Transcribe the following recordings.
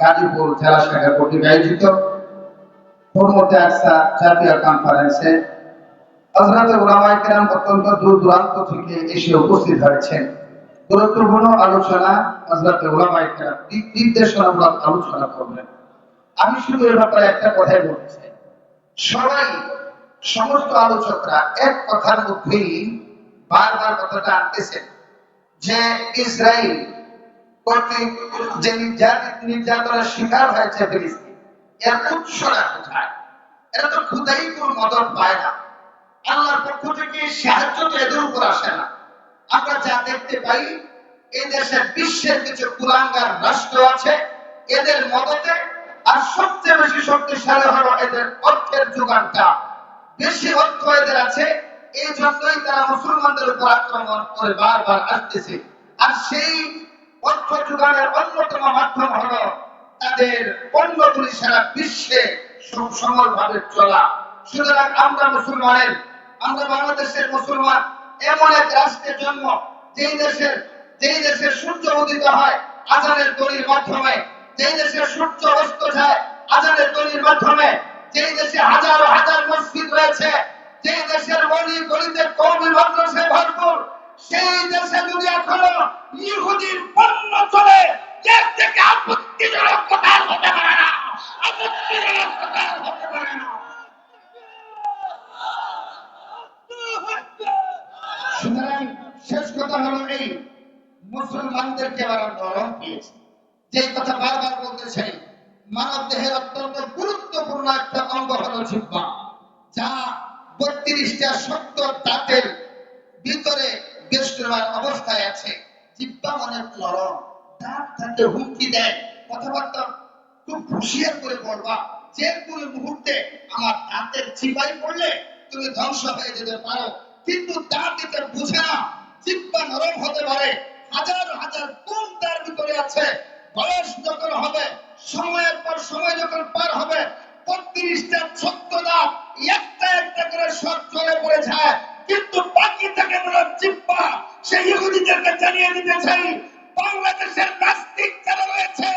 গাজীপুর জেলা শাখা কর্তৃক আয়োজিত। জাতীয় কনফারেন্সে আমি শুধু একটা কথাই বলতে সবাই, সমস্ত আলোচকরা এক কথার মধ্যেই বারবার কথাটা আনতেছেন যে ইসরায়েল বিশ্বের কিছু কুলাঙ্গার রাষ্ট্র আছে, এদের মদতে আর সবচেয়ে বেশি শক্তিশালী হলো এদের অর্থের যোগানটা। বেশি অর্থ এদের আছে, এই জন্যই তারা মুসলমানদের উপর আক্রমণ করে বারবার আসতেছে। আর সেই অর্থ যোগানের অন্যতম মাধ্যম হলো তাদের পণ্যগুলি সারা বিশ্বে সমল ভাবে চলা। সুতরাং আমরা মুসলমানের, আমরা বাংলাদেশের মুসলমান, এমন এক রাষ্ট্রের জন্ম যেই দেশের যেই দেশের সূর্য উদিত হয় আজানের তৈরির মাধ্যমে, যেই দেশে সূর্য অস্ত যায় আজানের তৈরির মাধ্যমে, যেই দেশে হাজারো দেশে যদি এখনও ইহুদির পণ্য চলে এর থেকে আপত্তিজনক কথা হতে পারে না। আপত্তিজনক কথা হতে পারে না। শেষ কথা হলো এই, মুসলমানদেরকে যে কথা বারবার বলতে চাই মানব দেহের অত্যন্ত গুরুত্বপূর্ণ একটা অঙ্গ হলো জিহ্বা, যা বত্রিশটা শক্ত দাঁতের বেষ্টনার অবস্থায় আছে। জিহ্বা অনেক নরম দাঁত তাকে হুমকি দেয়। কথাবার্তা খুব হুঁশিয়ার করে পড়বা যে কোনো মুহূর্তে আমার দাঁতের চিপাই পড়লে তুমি ধ্বংস হয়ে যেতে পারো। কিন্তু দাঁত এটা বুঝে না। জিহ্বা নরম হতে পারে। হাজার হাজার গুণ তার ভিতরে আছে। বয়স যখন হবে, সময়ের পর সময় যখন পার হবে, বত্রিশটা ছোট্ট দাঁত একটা একটা করে সব চলে পড়ে যায়। কিন্তু বাকি থেকে মোরাব জিম্বা সেই ইহুদিদেরকে জানিয়ে দিতে চাই, বাংলাদেশের নাস্তিক যারা রয়েছে,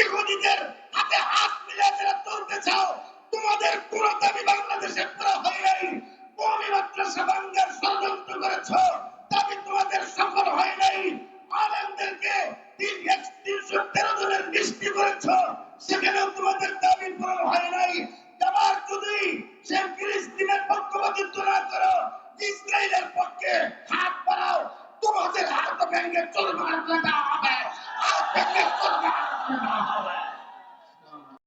ইহুদিদের হাতে হাত মিলে যারা তুলতে চাও, তোমাদের কোনো দাবি বাংলাদেশের করা হয়ে নাই কমি মাদ্রাসা ভাঙ্গার ষড়যন্ত্র করেছ, দাবি তোমাদের সফল হয় নাই। আলেমদেরকে তিনশো তেরো জনের মিষ্টি করেছ, সেখানেও 这么大个大呗，这么大呗。